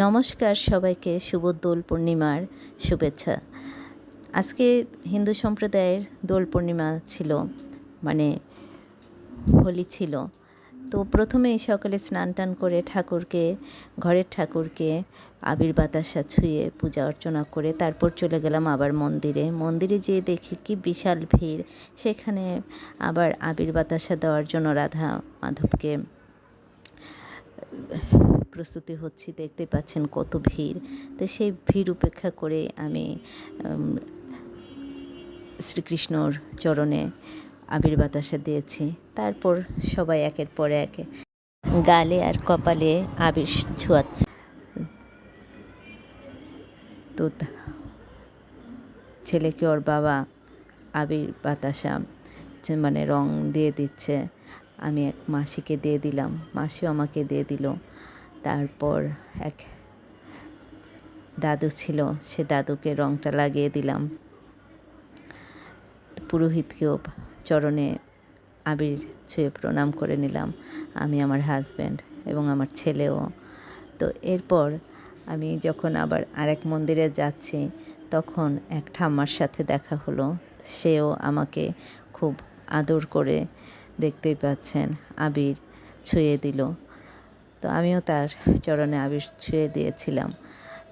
নমস্কার সবাইকে, শুভ দোল পূর্ণিমার শুভেচ্ছা। আজকে হিন্দু সম্প্রদায়ের দোল পূর্ণিমা ছিল মানে হোলি ছিল। তো প্রথমেই সকালে স্নান টান করে ঠাকুরকে, ঘরের ঠাকুরকে আবির বাতাসা ছুঁয়ে পূজা অর্চনা করে তারপর চলে গেলাম আবার মন্দিরে। মন্দিরে যেয়ে দেখি কি বিশাল ভিড়। সেখানে আবার আবির বাতাসা দেওয়ার জন্য রাধা মাধবকে প্রস্তুতি হচ্ছি, দেখতে পাচ্ছেন কত ভিড়। তো সেই ভিড় উপেক্ষা করে আমি শ্রীকৃষ্ণর চরণে আবির বাতাসা দিয়েছি। তারপর সবাই একের পরে একে গালে আর কপালে আবির ছোঁয়াচ্ছে। তো, ছেলেকে ওর বাবা আবির বাতাসা মানে রং দিয়ে দিচ্ছে। আমি এক মাসিকে দিয়ে দিলাম, মাসিও আমাকে দিয়ে দিল। তারপর এক দাদু ছিল, সে দাদুকে রংটা লাগিয়ে দিলাম। পুরোহিতকেও চরণে আবির ছুঁয়ে প্রণাম করে নিলাম, আমি আমার হাজব্যান্ড এবং আমার ছেলেও। তো এরপর আমি যখন আবার আরেক মন্দিরে যাচ্ছি, তখন এক ঠাম্মার সাথে দেখা হলো। সেও আমাকে খুব আদর করে দেখতেই পাচ্ছেন, আবির ছুঁয়ে দিল। তো আমিও তার চরণে আবির ছুঁয়ে দিয়েছিলাম।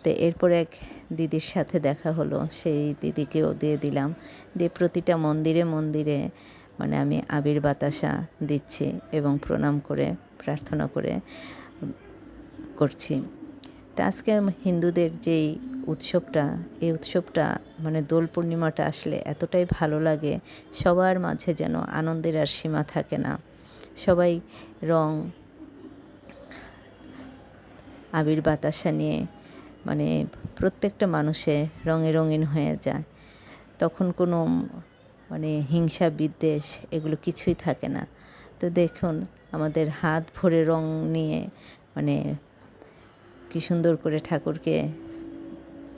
তো এরপর এক দিদির সাথে দেখা হলো। সেই দিদিকেও দিয়ে দিলাম। দিয়ে প্রতিটা মন্দিরে মন্দিরে মানে আমি আবির বাতাসা দিচ্ছি এবং প্রণাম করে, প্রার্থনা করে করছি। তা আজকে হিন্দুদের যেই উৎসবটা, এই উৎসবটা মানে দোল পূর্ণিমাটা আসলে এতটাই ভালো লাগে, সবার মাঝে যেন আনন্দের আর সীমা থাকে না। সবাই রং আবির বাতাসা নিয়ে মানে প্রত্যেকটা মানুষে রঙে রঙিন হয়ে যায়। তখন কোনো মানে হিংসা, বিদ্বেষ এগুলো কিছুই থাকে না। তো দেখুন, আমাদের হাত ভরে রং নিয়ে মানে কি সুন্দর করে ঠাকুরকে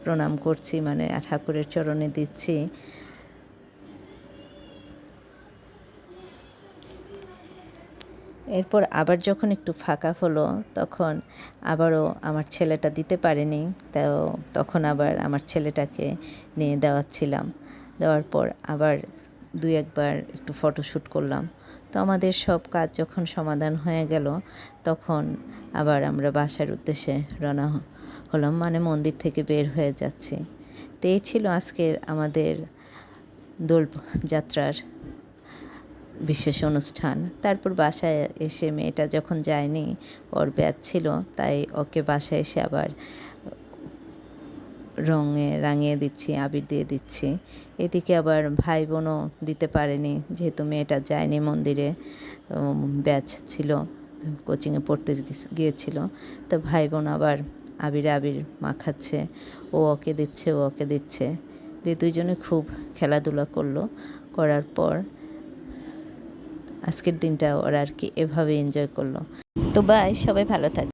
প্রণাম করছি মানে ঠাকুরের চরণে দিচ্ছি। এরপর আবার যখন একটু ফাঁকা হলো, তখন আবারও আমার ছেলেটা দিতে পারেনি তো তখন আবার আমার ছেলেটাকে নিয়ে দেওয়াচ্ছিলাম। দেওয়ার পর আবার দুই একবার একটু ফটোশ্যুট করলাম। তো আমাদের সব কাজ যখন সমাধান হয়ে গেল, তখন আবার আমরা বাসার উদ্দেশ্যে রওনা হলাম মানে মন্দির থেকে বের হয়ে যাচ্ছি। তো এই ছিল আজকের আমাদের দোল যাত্রার বিশেষ অনুষ্ঠান। তারপর বাসায় এসে মেয়েটা যখন যায়নি, ওর ব্যাচ ছিল, তাই ওকে বাসায় এসে আবার রঙে রাঙিয়ে দিচ্ছি, আবির দিয়ে দিচ্ছি। এদিকে আবার ভাই বোনও দিতে পারেনি, যেহেতু মেয়েটা যায়নি মন্দিরে ব্যাচ ছিল, কোচিংয়ে পড়তে গিয়েছিল। তো ভাই বোন আবার আবির আবির মাখাচ্ছে, ও ওকে দিচ্ছে, ও ওকে দিচ্ছে। দিয়ে দুইজনে খুব খেলাধুলা করল। করার পর আজকের দিনটা ওরা আর কি এভাবে এনজয় করল। তো বাই সবাই ভালো থাক।